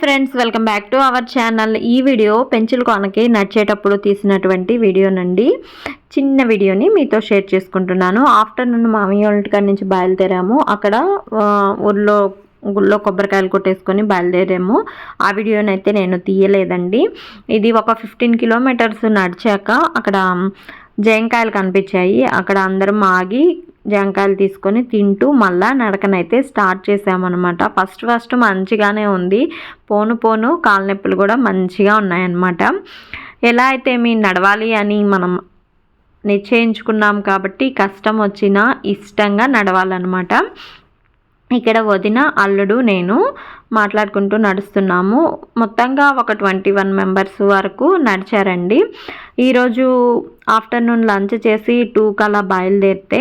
Friends welcome back to our channel. ఈ video పెంచులు కొనకి నడిచేటప్పుడు తీసినటువంటి వీడియోనండి. చిన్న వీడియోని మీతో షేర్ చేసుకుంటున్నాను. ఆఫ్టర్నూన్ మామయ్య వాళ్ళ నుంచి బయలుదేరాము. అక్కడ ఊర్లో గుళ్ళో కొబ్బరికాయలు కొట్టేసుకొని బయలుదేరాము. ఆ వీడియోని అయితే నేను తీయలేదండి. ఇది ఒక ఫిఫ్టీన్ కిలోమీటర్స్ నడిచాక అక్కడ జయంకాయలు కనిపించాయి. అక్కడ అందరం ఆగి జంకాయలు తీసుకొని తింటూ మళ్ళా నడకనైతే స్టార్ట్ చేసామన్నమాట. ఫస్ట్ ఫస్ట్ మంచిగానే ఉంది. పోను పోను కాళ్ళనొప్పులు కూడా మంచిగా ఉన్నాయన్నమాట. ఎలా అయితే మీ నడవాలి అని మనం నిశ్చయించుకున్నాం కాబట్టి కష్టం వచ్చినా ఇష్టంగా నడవాలన్నమాట. ఇక్కడ వదిన అల్లుడు నేను మాట్లాడుకుంటూ నడుస్తున్నాము. మొత్తంగా ఒక ట్వంటీ వన్ మెంబర్స్ వరకు నడిచారండి. ఈరోజు ఆఫ్టర్నూన్ లంచ్ చేసి టూ కలా బయలుదేరితే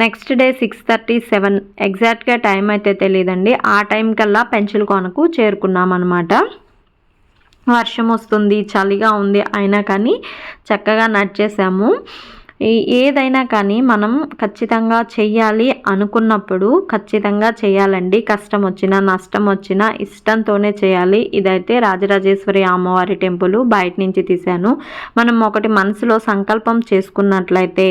next day six thirty seven. ఎగ్జాక్ట్గా టైం అయితే తెలియదండి ఆ టైం కల్లా పెంచుల కొనకు చేరుకున్నామనమాట వర్షం వస్తుంది చలిగా ఉంది అయినా కానీ చక్కగా నడిచేసాము. ఏదైనా కానీ మనం ఖచ్చితంగా చెయ్యాలి అనుకున్నప్పుడు ఖచ్చితంగా చేయాలండి కష్టం వచ్చినా నష్టం వచ్చినా ఇష్టంతోనే చేయాలి ఇదైతే రాజరాజేశ్వరి అమ్మవారి టెంపుల్ బయట నుంచి తీశాను. మనం ఒకటి మనసులో సంకల్పం చేసుకున్నట్లయితే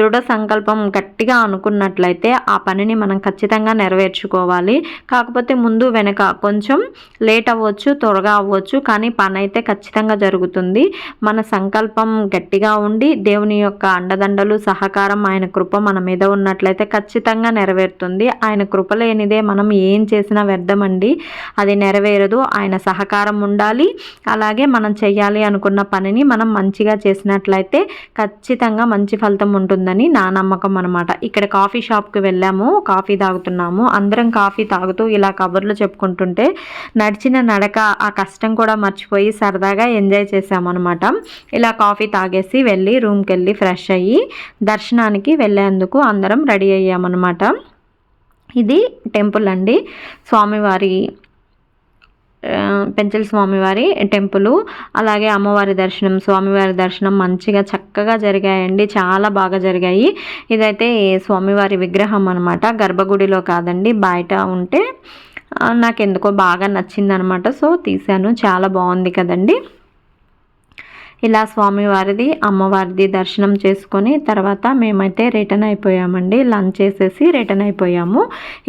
దృఢ సంకల్పం గట్టిగా అనుకున్నట్లయితే ఆ పనిని మనం ఖచ్చితంగా నెరవేర్చుకోవాలి. కాకపోతే ముందు వెనక కొంచెం లేట్ అవ్వచ్చు త్వరగా అవ్వచ్చు కానీ పని అయితే ఖచ్చితంగా జరుగుతుంది. మన సంకల్పం గట్టిగా ఉండి దేవుని యొక్క అండదండలు సహకారం ఆయన కృప మన మీద ఉన్నట్లయితే ఖచ్చితంగా నెరవేరుతుంది. ఆయన కృప లేనిదే మనం ఏం చేసినా వ్యర్థమండి. అది నెరవేరదు. ఆయన సహకారం ఉండాలి. అలాగే మనం చేయాలి అనుకున్న పనిని మనం మంచిగా చేసినట్లయితే ఖచ్చితంగా మంచి ఫలితం ఉంటుందని నా నమ్మకం అనమాట ఇక్కడ కాఫీ షాప్కి వెళ్ళాము కాఫీ తాగుతున్నాము. అందరం కాఫీ తాగుతూ ఇలా కబుర్లు చెప్పుకుంటుంటే నడిచిన నడక ఆ కష్టం కూడా మర్చిపోయి సరదాగా ఎంజాయ్ చేసామన్నమాట ఇలా కాఫీ తాగేసి వెళ్ళి రూమ్కి వెళ్ళి ఫ్రెష్ అయ్యి దర్శనానికి వెళ్ళేందుకు అందరం రెడీ అయ్యామన్నమాట. ఇది టెంపుల్ అండి. స్వామివారి పెంచల స్వామివారి టెంపుల్ అలాగే అమ్మవారి దర్శనం. స్వామివారి దర్శనం మంచిగా చక్కగా జరిగాయండి. చాలా బాగా జరిగాయి. ఇదైతే స్వామివారి విగ్రహం అనమాట గర్భగుడిలో కాదండి బయట ఉంటే నాకు ఎందుకో బాగా నచ్చిందనమాట సో తీశాను. చాలా బాగుంది కదండి. ఇలా స్వామివారిది అమ్మవారిది దర్శనం చేసుకొని తర్వాత మేమైతే రిటర్న్ అయిపోయామండి. లంచ్ చేసేసి రిటర్న్ అయిపోయాము.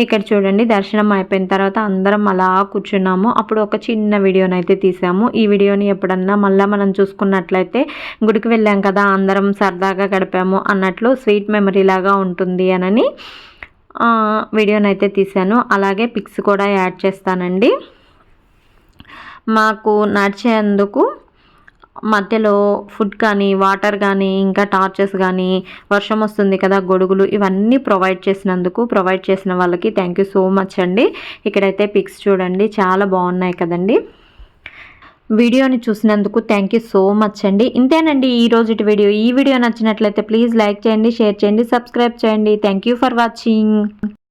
ఇక్కడ చూడండి దర్శనం అయిపోయిన తర్వాత అందరం అలా కూర్చున్నాము. అప్పుడు ఒక చిన్న వీడియోని అయితే తీసాము. ఈ వీడియోని ఎప్పుడన్నా మళ్ళీ మనం చూసుకున్నట్లయితే గుడికి వెళ్ళాం కదా అందరం సరదాగా గడిపాము అన్నట్లు స్వీట్ మెమరీ లాగా ఉంటుంది అనని వీడియోనైతే వీడియోని అయితే తీశాను అలాగే పిక్స్ కూడా యాడ్ చేస్తానండి. మాకు నడిచేందుకు మధ్యలో ఫుడ్ కానీ వాటర్ కానీ ఇంకా టార్చెస్ కానీ వర్షం వస్తుంది కదా గొడుగులు ఇవన్నీ ప్రొవైడ్ చేసినందుకు ప్రొవైడ్ చేసిన వాళ్ళకి థ్యాంక్ యూ సో మచ్ అండి. ఇక్కడైతే పిక్స్ చూడండి చాలా బాగున్నాయి కదండి. వీడియోని చూసినందుకు థ్యాంక్ యూ సో మచ్ అండి. ఇంతేనండి ఈ రోజుటి వీడియో. ఈ వీడియో నచ్చినట్లయితే ప్లీజ్ లైక్ చేయండి షేర్ చేయండి సబ్స్క్రైబ్ చేయండి. Thank you for watching